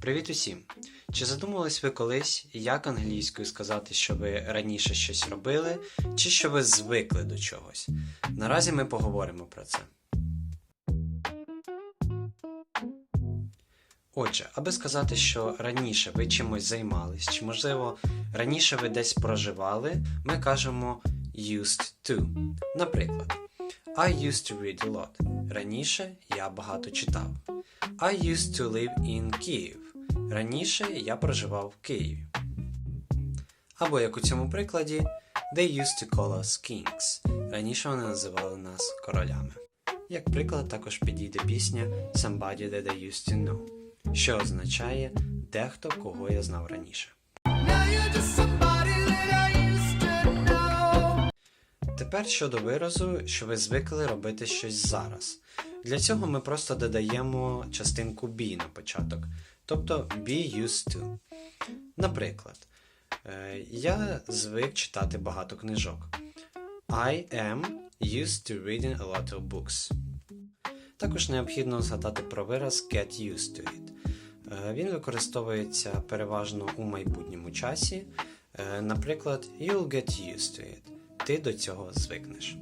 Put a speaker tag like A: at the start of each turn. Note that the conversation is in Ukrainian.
A: Привіт усім! Чи задумувались ви колись, як англійською сказати, що ви раніше щось робили, чи що ви звикли до чогось? Наразі ми поговоримо про це. Отже, аби сказати, що раніше ви чимось займались, чи можливо раніше ви десь проживали, ми кажемо used to. Наприклад, I used to read a lot. Раніше я багато читав. I used to live in Kyiv. Раніше я проживав в Києві. Або як у цьому прикладі, They used to call us kings. Раніше вони називали нас королями. Як приклад, також підійде пісня Somebody that I used to know, що означає дехто, кого я знав раніше. Тепер щодо виразу, що ви звикли робити щось зараз. Для цього ми просто додаємо частинку be на початок, тобто be used to. Наприклад, е, я звик читати багато книжок. I am used to reading a lot of books. Також необхідно згадати про вираз get used to it. Е, Він використовується переважно у майбутньому часі. Е, Наприклад, you'll get used to it. Ти до цього звикнеш.